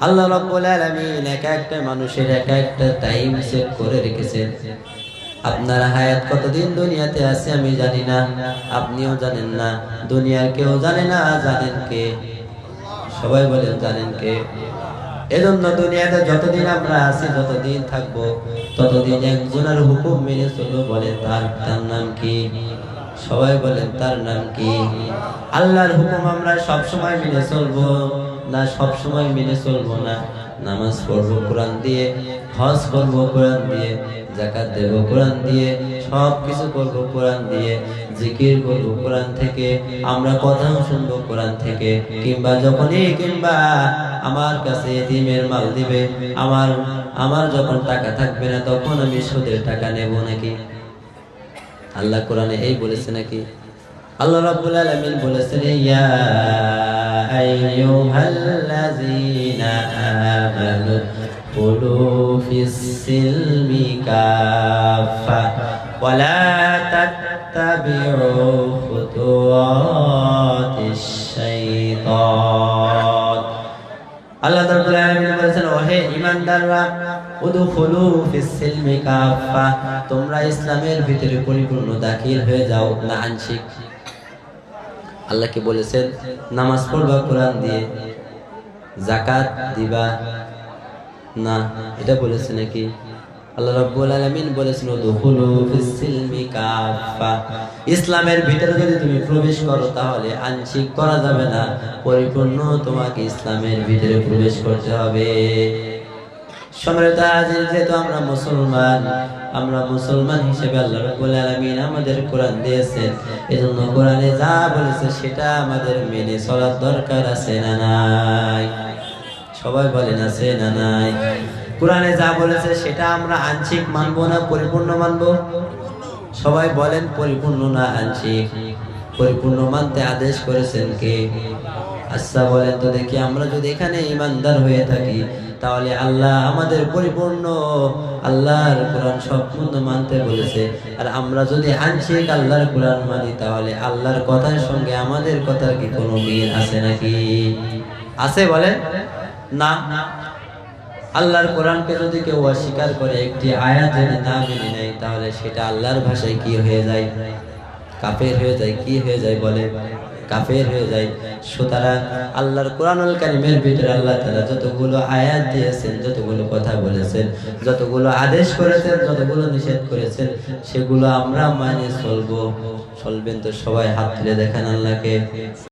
আল্লাহ রাব্বুল আলামিন এক একটা মানুষের এক একটা টাইম সেট করে রেখেছেন। আপনার হায়াত কতদিন দুনিয়াতে আছে আমি জানি না। আপনিও জানেন না। দুনিয়ার কেউ জানে না জানেন কে। সবাই বলেন জানেন কে। এজন্য দুনিয়াতে যতদিন আমরা আছি, যতদিন থাকব, ততদিন একজনের হুকুম মেনে চলো বলেন তার তার নাম কি? সবাই বলেন তার নাম কি? আল্লাহর হুকুম আমরা সব সময় মেনে চলবো না সব সময় মেনে চলবো না। নামাজ পড়ব কোরআন দিয়ে, হজ করব কোরআন দিয়ে জাকাত দেব কোরআন দিয়ে সব কিছু করব কোরআন দিয়ে, জিকির করব কোরআন থেকে, আমরা কথাও শুনব কোরআন থেকে, কিংবা যখনই কিংবা আমার কাছে এতিমের মাল দিবে, আমার আমার যখন টাকা থাকবে না, তখন আমি সুদের টাকা নেব নাকি? আল্লাহ কোরআনে এই বলেছে নাকি? আল্লাহ রাব্বুল আলামিন বলেছেন, ইয়া আইয়ুহাল্লাযীনা আমানু খুলু ফিস সিলমি কাফা ওয়ালা তাত্তাবিউ খুতুওয়াতিশ শাইতান আল্লাহ তাআলা বলেছেন, ওহে ঈমানদাররা, উদখুলু ফিস সিলমি কাফা তোমরা ইসলামের ভিতরে পরিপূর্ণ দাখিল হয়ে যাও না আংশিক আল্লাহকে বলেছেন? নামাজ পড়বা, কোরআন দিয়ে। জাকাত দিবা না, এটা বলেছে নাকি? আল্লাহ রাব্বুল আলামিন বলেছেন, উদখুলু ফিস সিলমি কাফা ইসলামের ভিতরে যদি তুমি প্রবেশ করো, তাহলে আংশিক করা যাবে না, পরিপূর্ণ তোমাকে ইসলামের ভিতরে প্রবেশ করতে হবে। সম্রাট আজিজ যেহেতু আমরা মুসলমান আমরা মুসলমান হিসেবে আল্লাহ রাব্বুল আলামিন আমাদের কোরআন দিয়েছেন। এজন্য কোরআনে যা বলেছে, সেটা আমাদের মেনে চলার দরকার আছে না নাই? সবাই বলেন, আছে না নাই? কোরআনে যা বলেছে সেটা আমরা আংশিক মানবো না, পরিপূর্ণ মানবো? সবাই বলেন পরিপূর্ণ না আংশিক? পরিপূর্ণ মানতে আদেশ করেছেন কে? আচ্ছা বলেন তো দেখি, আমরা যদি এখানে ইমানদার হয়ে থাকি, তাহলে আল্লাহ আমাদের পরিপূর্ণ, আল্লাহর কোরআন সম্পূর্ণ মানতে বলেছে। আর আমরা যদি আংশিক আল্লাহর কোরআন মানি, তাহলে আল্লাহর কথার সঙ্গে আমাদের কথার কি কোনো মিল আছে নাকি? আছে বলে না? আল্লাহর কোরআনকে যদি কেউ অস্বীকার করে, একটি আয়াত যদি না মেনে নেয়, তাহলে সেটা আল্লাহর ভাষায় কি হয়ে যায়? কাফের হয়ে যায়, কি হয়ে যায় বলে? কাফের হয়ে যায়। সুতরাং আল্লাহর কোরআনুল কারিমের ভিতরে আল্লাহ তাআলা যতগুলো আয়াত দিয়েছেন, যতগুলো কথা বলেছেন, যতগুলো আদেশ করেছেন, যতগুলো নিষেধ করেছেন, সেগুলো আমরা মানে চলবো। চলবেন তো সবাই, হাত তুলে দেখেন আল্লাহকে।